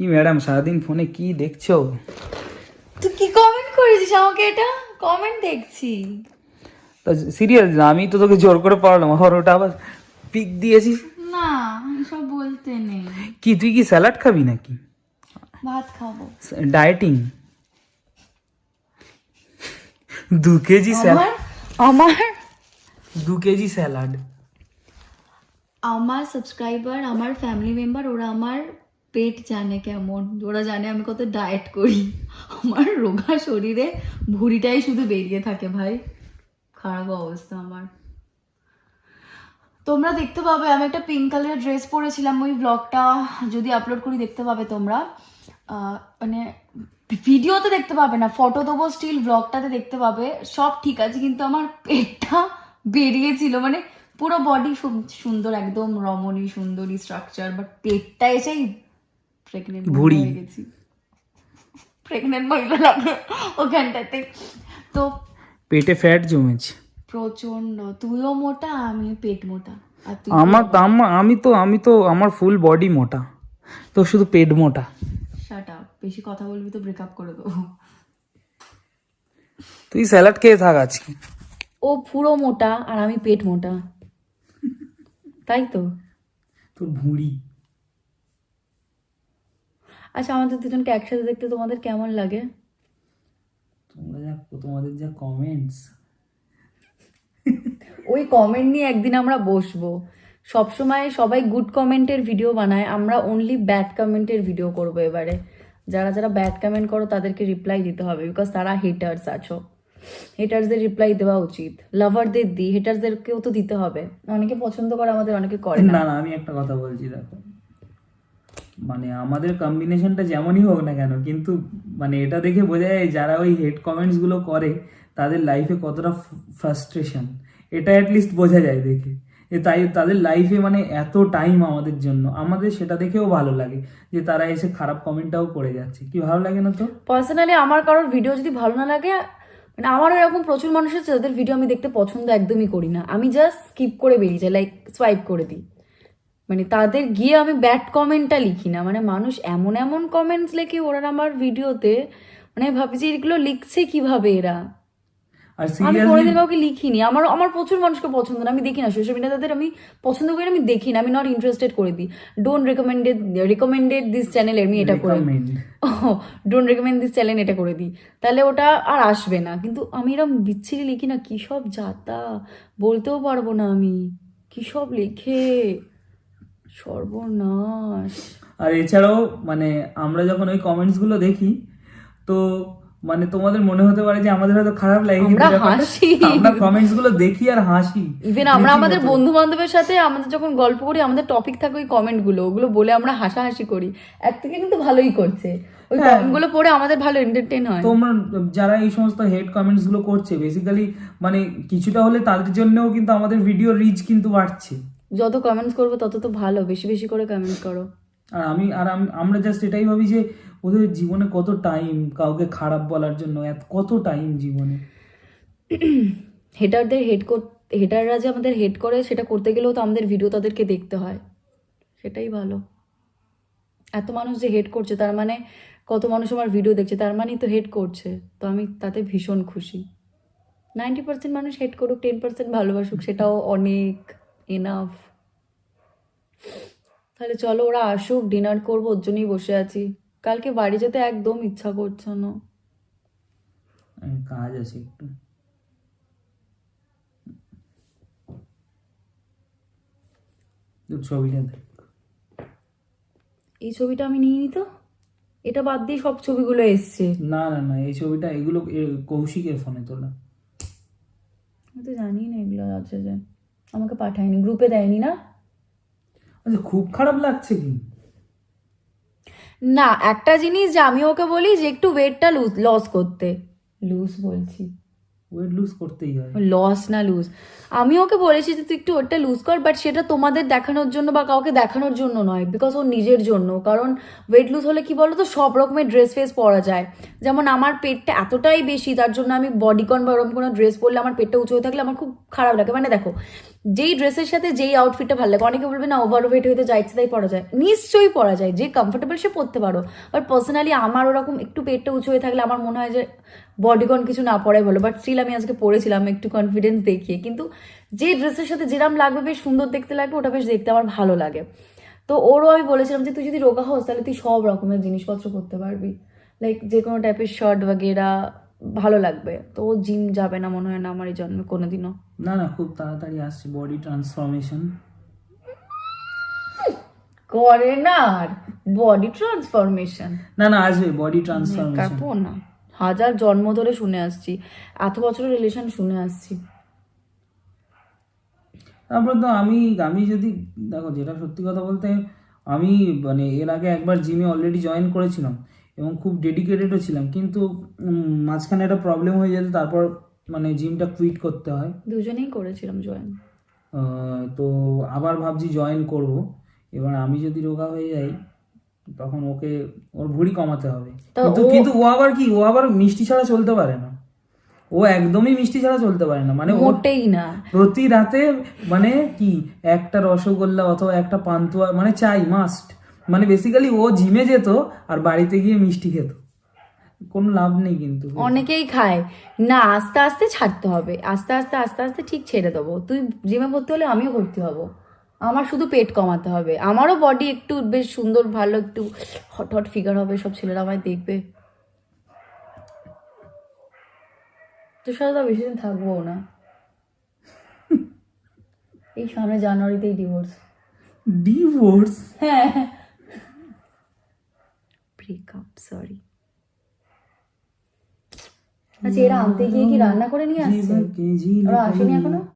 কি ম্যাডাম সারাদিন ফোনে কি দেখছ? তুই কি কমেন্ট করেছিস আমাকে এটা? কমেন্ট দেখছি। তা সিরিয়াস আমি তো তোকে জোর করে পড়ালাম আর ওটা আবার পিক দিয়েছিস? না এসব বলতে নেই। কি তুই কি স্যালাড খাবি নাকি? ভাত খাব। ডায়েটিং দু কেজি স্যালাড আমার? দু কেজি স্যালাড আমার সাবস্ক্রাইবার আমার ফ্যামিলি মেম্বার ওরা আমার পেট জানে কেমন, ওরা জানে আমি কত ডায়েট করি। আমার রোগা শরীরে ভুঁড়িটাই শুধু বেরিয়ে থাকে ভাই। খারাপ অবস্থা আমার। তোমরা দেখতে পাবে, আমি একটা পিঙ্ক কালারের ড্রেস পরেছিলাম ওই ব্লগটা যদি আপলোড করি, দেখতে পাবে তোমরা। মানে ভিডিওতে দেখতে পাবে না ফটো দেবো স্টিল ব্লগটাতে দেখতে পাবে। সব ঠিক আছে, কিন্তু আমার পেটটা বেরিয়েছিল। মানে পুরো বডি সুন্দর, একদম রমণী সুন্দরী স্ট্রাকচার বাট পেটটা এসেই প্রেগনেন্ট ভুঁড়ি। হয়ে গেছি। প্রেগনেন্ট মহিলা লাগে ওখানটাতে তো পেটে ফ্যাট জমেছে। প্রচণ্ড তুইও মোটা আমি পেট মোটা। আমার- আমি তো আমি তো আমার ফুল বডি মোটা। তো শুধু পেট মোটা। শাট আপ বেশি কথা বলবি তো ব্রেকআপ করে দেবো। তুই স্যালাড খেয়ে থাক আজকে। ও পুরো মোটা আর আমি পেট মোটা। তাই তো? তোর ভুঁড়ি। আচ্ছা আমাদের দুজনকে একসাথে দেখতে তোমাদের কেমন লাগে? তোমরা যা তোমাদের যা কমেন্টস ওই কমেন্ট নিয়ে একদিন আমরা বসবো। সবসময় সবাই গুড কমেন্টের ভিডিও বানায় আমরা অনলি ব্যাড কমেন্টের ভিডিও করব এবারে। যারা যারা ব্যাড কমেন্ট করো তাদেরকে রিপ্লাই দিতে হবে বিকজ তারা হেটার্স আছো। হেটার্সদের রিপ্লাই দেওয়া উচিত। লাভারদের দিই হেটার্সদেরকেও তো দিতে হবে। অনেকে পছন্দ করে আমাদের অনেকে করে না। না না আমি একটা কথা বলছি দেখো। মানে আমাদের কম্বিনেশনটা যেমনই হোক না কেন, কিন্তু মানে এটা দেখে বোঝা যায় যারা ওই হেড কমেন্টসগুলো করে, তাদের লাইফে কতটা ফ্রাস্ট্রেশন এটা অ্যাটলিস্ট বোঝা যায় দেখে। যে তাই তাদের লাইফে মানে এত টাইম আমাদের জন্য, আমাদের সেটা দেখেও ভালো লাগে যে তারা এসে খারাপ কমেন্টটাও করে যাচ্ছে। কি ভালো লাগে না তো? পার্সোনালি আমার কারোর ভিডিও যদি ভালো না লাগে মানে আমারও এরকম প্রচুর মানুষ আছে যাদের ভিডিও আমি দেখতে পছন্দ একদমই করি না। আমি জাস্ট স্কিপ করে বেরিয়ে যাই লাইক সোয়াইপ করে দিই। মানে তাদের গিয়ে আমি ব্যাড কমেন্টটা লিখি না। মানে মানুষ এমন এমন কমেন্টস লেখে ওরা আমার ভিডিওতে মানে ভাবছি এগুলো লিখছে কীভাবে এরা? আমি কোনোদিন কাউকে লিখিনি। আমার আমার প্রচুর মানুষকে পছন্দ না। আমি দেখি না। সোশ্যাল মিডিয়া তাদের আমি পছন্দ করি না আমি দেখি না। আমি নট ইন্টারেস্টেড করে দিই। Don't recommended recommended this channel আমি এটা করে. ডোন্ট রেকমেন্ড দিস চ্যানেল এটা করে দিই। তাহলে ওটা আর আসবে না। কিন্তু আমি এরকম বিচ্ছিরি লিখি না কী সব যাতা? বলতেও পারব না আমি। কী সব লিখে? সর্বনাশ। আর এছাড়াও মানে আমরা যখন ওই কমেন্টসগুলো দেখি তো মানে তোমাদের মনে হতে পারে যে আমাদের হয়তো খারাপ লাগে আমরা হাসি। আমরা কমেন্টসগুলো দেখি আর হাসি। ইভেন আমরা আমাদের বন্ধু বান্ধবের সাথে আমাদের যখন গল্প করি আমাদের টপিক থাকে ওই কমেন্টগুলো ওগুলো বলে আমরা হাসাহাসি করি। এক থেকে কিন্তু ভালোই করছে। ওই হ্যাঁ। কমেন্টগুলো পড়ে আমাদের ভালো এন্টারটেন হয়। তোমরা যারা এই সমস্ত হেড কমেন্টসগুলো করছে বেসিক্যালি মানে কিছুটা হলে তাদের জন্যও কিন্তু আমাদের ভিডিও রিচ কিন্তু বাড়ছে। যত কমেন্টস করব তত তো ভালো। বেশি বেশি করে কমেন্ট করো। আর আমি আর আম- আমরা জাস্ট এটাই ভাবি যে ওদের জীবনে কত টাইম কাউকে খারাপ বলার জন্য এত কত টাইম জীবনে? হেটারদের হেড হেটাররা যে আমাদের হেড করে সেটা করতে গেলেও তো আমাদের ভিডিও তাদেরকে দেখতে হয়। সেটাই ভালো। এত মানুষ যে হেড করছে তার মানে কত মানুষ আমার ভিডিও দেখছে তার মানেই তো হেড করছে। তো আমি তাতে ভীষণ খুশি। নাইনটি পার্সেন্ট মানুষ হেড করুক টেন পার্সেন্ট ভালোবাসুক সেটাও অনেক। এনাফ তাহলে চলো ওরা আসুক ডিনার করব ওর জন্যই বসে আছি। কালকে বাড়ি যেতে একদম ইচ্ছা করছে না। কাজ আছে একটু। ছবিটা এই ছবিটা আমি নিয়ে নিত এটা বাদ দিয়ে সব ছবিগুলো এসছে। না না না এই ছবিটা এগুলো কৌশিকের ফোনে তোলা। আমি তো জানি না এগুলো আছে যে। আমাকে পাঠায়নি গ্রুপে দেয়নি না? আচ্ছা খুব খারাপ লাগছে কি? না একটা জিনিস যে আমি ওকে বলি যে একটু ওয়েটটা লুজ লস করতে। লুজ বলছি। ওয়েট লুজ করতেই হয়। লস না লুজ আমি ওকে বলেছি যে তুই একটু ওটা লুজ কর বাট সেটা তোমাদের দেখানোর জন্য বা কাউকে দেখানোর জন্য নয় বিকজ ওর নিজের জন্য। কারণ ওয়েট লুজ হলে কি বলো তো সব রকমের ড্রেস ফেস পরা যায়। যেমন আমার পেটটা এতটাই বেশি তার জন্য আমি বডিকন বা ওরকম কোনো ড্রেস পরলে আমার পেটটা উঁচু হয়ে থাকলে আমার খুব খারাপ লাগে। মানে দেখো যেই ড্রেসের সাথে যেই আউটফিটটা ভালো লাগে। অনেকে বলবে, না ওভার ওয়েট হয়তো যা ইচ্ছে তাই পরা যায়। নিশ্চয়ই পরা যায়, যে কমফোর্টেবল সে পরতে পারো। বাট পার্সোনালি আমার ওরকম একটু পেটটা উঁচু হয়ে থাকলে আমার মনে হয় যে বডিকন কিছু না পরাই ভালো। বাট স্টিল আমি আজকে পরেছিলাম, একটু কনফিডেন্স দেখিয়ে। কিন্তু যে ড্রেসের সাথে যেরাম লাগবে, বেশ সুন্দর দেখতে লাগবে, ওটা বেশ দেখতে আমার ভালো লাগে। তো ওরও আমি বলেছিলাম যে, তুই যদি রোগা হোস, তাহলে তুই সব রকমের জিনিসপত্র করতে পারবি। লাইক যে কোনো টাইপের শার্ট বাগেরা ভালো লাগবে। তো ও জিম যাবে না মনে হয় না আমার এই জন্মে কোনোদিনও। না না খুব তাড়াতাড়ি আসছে বডি ট্রান্সফরমেশন করে না আর বডি ট্রান্সফরমেশন না না আসবে বডি ট্রান্সফরমেশন কাপো না। হাজার জন্ম ধরে শুনে আসছি এত বছরের রিলেশন শুনে আসছি। তারপর তো আমি আমি যদি দেখো যেটা সত্যি কথা বলতে আমি মানে এর আগে একবার জিমে অলরেডি জয়েন করেছিলাম। এবং খুব ডেডিকেটেডও ছিলাম। কিন্তু মাঝখানে একটা প্রবলেম হয়ে যেত তারপর মানে জিমটা কুইট করতে হয়। দুজনেই করেছিলাম জয়েন তো আবার ভাবছি জয়েন করব। এবার আমি যদি রোগা হয়ে যাই তখন ওকে ওর ভুঁড়ি কমাতে হবে। তা কিন্তু ও- কিন্তু ও আবার কি? ও আবার মিষ্টি ছাড়া চলতে পারে না। ও একদমই মিষ্টি ছাড়া চলতে পারে না। মানে মোটেই না। প্রতি রাতে মানে কি? একটা রসগোল্লা অথবা একটা পান্তুয়া মানে চাই মাস্ট মানে বেসিক্যালি ও জিমে যেত আর বাড়িতে গিয়ে মিষ্টি খেত। কোনো লাভ নেই কিন্তু। অনেকেই খায়। না আস্তে আস্তে ছাড়তে হবে। আস্তে আস্তে আস্তে আস্তে ঠিক ছেড়ে দেবো। তুই জিমে ভর্তি হলে আমিও ভর্তি হব। আমার শুধু পেট কমাতে হবে। আমারও বডি একটু বেশ সুন্দর ভালো একটু হট হট ফিগার হবে সব ছেলেরা আমায় দেখবে। তোর সাথে তো বেশি দিন থাকব না। এই সামনে জানুয়ারিতেই ডিভোর্স ডিভোর্স হ্যাঁ। ব্রেকআপ সরি আচ্ছা এরা আনতে গিয়ে কি রান্না করে নিয়ে আসছে? ওরা আসেনি এখনও?